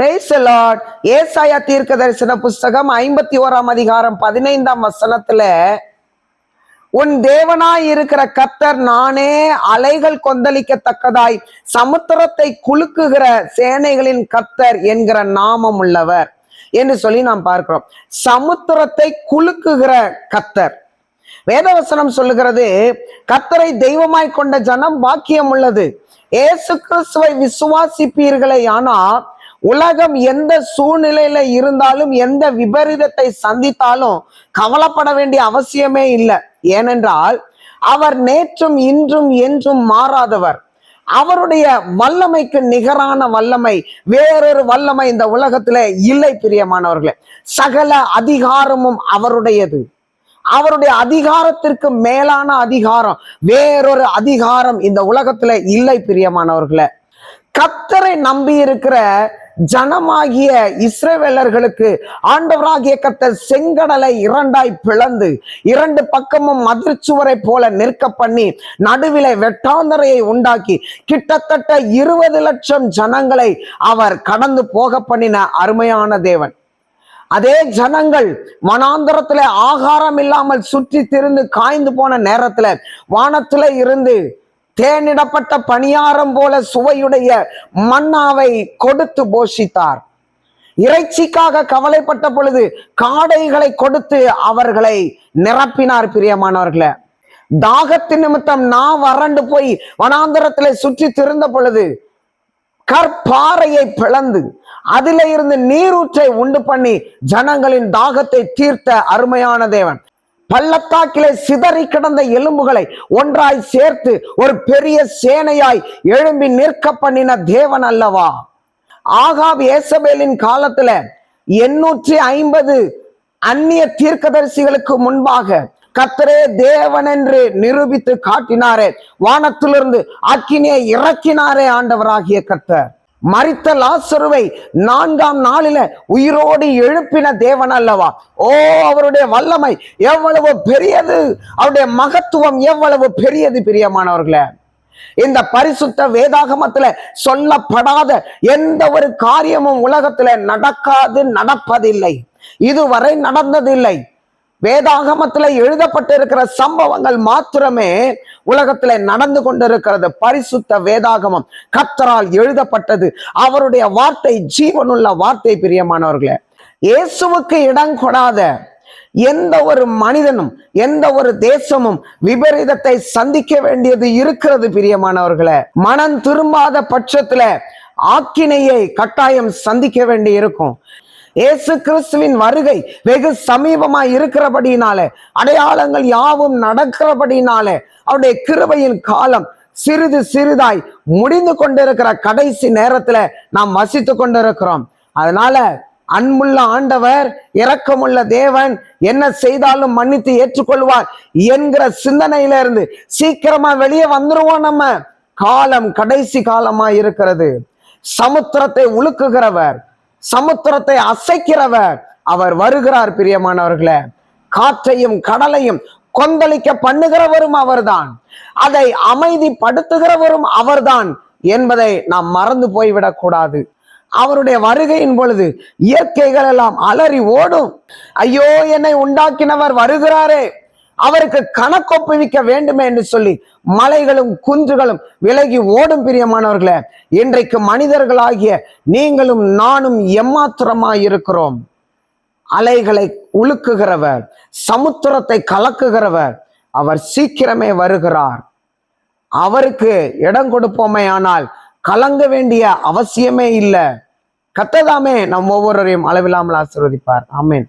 ஏசாயா தீர்க்க தரிசன புஸ்தகம் ஐம்பத்தி ஓராம் அதிகாரம் பதினைந்தாம் வசனத்துல உன் தேவனாய் இருக்கிற கத்தர் நானே அலைகள் கொந்தளிக்கத்தக்கதாய் சமுத்திரத்தை குலுக்குகிற சேனைகளின் கத்தர் என்கிற நாமம் உள்ளவர். என்று சொல்லி நாம் பார்க்கிறோம். சமுத்திரத்தை குலுக்குகிற கத்தர் வேதவசனம் சொல்லுகிறது கத்தரை தெய்வமாய் கொண்ட ஜனம் பாக்கியம் உள்ளது. ஏசு கிறிஸ்துவை விசுவாசிப்பீர்களே ஆனால் உலகம் எந்த சூழ்நிலையில இருந்தாலும் எந்த விபரீதத்தை சந்தித்தாலும் கவலைப்பட வேண்டிய அவசியமே இல்லை. ஏனென்றால் அவர் நேற்றும் இன்றும் என்றும் மாறாதவர். அவருடைய வல்லமைக்கு நிகரான வல்லமை வேறொரு வல்லமை இந்த உலகத்துல இல்லை பிரியமானவர்களே. சகல அதிகாரமும் அவருடையது. அவருடைய அதிகாரத்திற்கு மேலான அதிகாரம் வேறொரு அதிகாரம் இந்த உலகத்துல இல்லை பிரியமானவர்களே. கத்தரை நம்பி இருக்கிற ஜனமாகிய இஸ்ரேவேலர்களுக்கு ஆண்டவராகிய கத்த செங்கடலை இரண்டாய் பிளந்து இரண்டு பக்கமும் மதிர்ச்சுவரை போல நிற்க பண்ணி நடுவிலே வெட்டாந்தரையை உண்டாக்கி கிட்டத்தட்ட இருபது லட்சம் ஜனங்களை அவர் கடந்து போக பண்ணின அருமையான தேவன். அதே ஜனங்கள் வனாந்தரத்துல ஆகாரம் இல்லாமல் சுற்றி திருந்து காய்ந்து போன நேரத்துல வானத்துல இருந்து தேனிடப்பட்ட பணியாரம் போல சுவையுடைய மன்னாவை கொடுத்து போஷித்தார். இறைச்சிக்காக கவலைப்பட்ட பொழுது காடைகளை கொடுத்து அவர்களை நிரப்பினார் பிரியமானவர்களே. தாகத்தின் நிமித்தம் நான் வறண்டு போய் வனாந்தரத்திலே சுற்றி திருந்த பொழுது கற்பாறையை பிளந்து அதில இருந்து நீரூற்றை உண்டு பண்ணி ஜனங்களின் தாகத்தை தீர்த்த அருமையான தேவன். பள்ளத்தாக்கிலே சிதறி கிடந்த எலும்புகளை ஒன்றாய் சேர்த்து ஒரு பெரிய சேனையாய் எழும்பி நிற்க பண்ணின தேவன் அல்லவா? ஆகாப் ஏசபேலின் காலத்துல எண்ணூற்றி ஐம்பது அந்நிய தீர்க்கதரிசிகளுக்கு முன்பாக கத்தரே தேவன் என்று நிரூபித்து காட்டினாரே. வானத்திலிருந்து அக்கினியை இறக்கினாரே ஆண்டவராகிய கத்தர் மறித்த லாசருவை நான்காம் நாளில உயிரோடு எழுப்பின தேவன் அல்லவா? ஓ அவருடைய வல்லமை எவ்வளவு பெரியது. அவருடைய மகத்துவம் எவ்வளவு பெரியது பிரியமானவர்களே. இந்த பரிசுத்த வேதாகமத்துல சொல்லப்படாத எந்த ஒரு காரியமும் உலகத்துல நடக்காது நடப்பதில்லை. இதுவரை நடந்ததில்லை. வேதாகமத்துல எழுதப்பட்டிருக்கிற சம்பவங்கள் மாத்திரமே உலகத்துல நடந்து கொண்டிருக்கிறது. பரிசுத்த வேதாகமம். கத்தரால் எழுதப்பட்டது. அவருடைய வார்த்தை ஜீவனுள்ள வார்த்தை பிரியமானவர்களே. இயேசுவுக்கு இடம் கொடாத எந்த ஒரு மனிதனும் எந்த ஒரு தேசமும் விபரீதத்தை சந்திக்க வேண்டியது இருக்கிறது பிரியமானவர்களே. மனம் திரும்பாத பட்சத்துல ஆக்கினையை கட்டாயம் சந்திக்க வேண்டி இருக்கும் இயேசு கிறிஸ்துவின் வருகை வெகு சமீபமா இருக்கிறபடினால அடையாளங்கள் யாவும் நடக்கிறபடினால அவருடைய கிருபையின் காலம் சிறிது சிறிதாய் முடிந்து கொண்டிருக்கிற கடைசி நேரத்துல நாம் வசித்து கொண்டிருக்கிறோம். அதனால அன்புள்ள ஆண்டவர் இரக்கமுள்ள தேவன் என்ன செய்தாலும் மன்னித்து ஏற்றுக்கொள்வார் என்கிற சிந்தனையில இருந்து சீக்கிரமா வெளியே வந்துருவோம் நம்ம. காலம் கடைசி காலமா இருக்கிறது. சமுத்திரத்தை உலுக்குகிறவர் சமுத்திரத்தை அசைக்கிறவர் அவர் வருகிறார் பிரியமானவர்களே. காற்றையும் கடலையும் கொந்தளிக்க பண்ணுகிறவரும் அவர்தான். அதை அமைதிப்படுத்துகிறவரும் அவர்தான் என்பதை நாம் மறந்து போய்விடக் கூடாது. அவருடைய வருகையின் பொழுது இயற்கைகள் எல்லாம் அலறி ஓடும். ஐயோ என்னை உண்டாக்கினவர் வருகிறாரே. அவருக்கு கணக்கொப்புவிக்க வேண்டுமே என்று சொல்லி மலைகளும் குன்றுகளும் விலகி ஓடும் பிரியமானவர்களே இன்றைக்கு மனிதர்களாகிய நீங்களும் நானும் எம்மாத்திரமாய் இருக்கிறோம். அலைகளை உலுக்குகிறவர் சமுத்திரத்தை கலக்குகிறவர் அவர் சீக்கிரமே வருகிறார். அவருக்கு இடம் கொடுப்போமே ஆனால் கலங்க வேண்டிய அவசியமே இல்லை. கத்ததாமே நம் ஒவ்வொருவரையும் அளவில்லாமல் ஆசிர்வதிப்பார். ஆமேன்.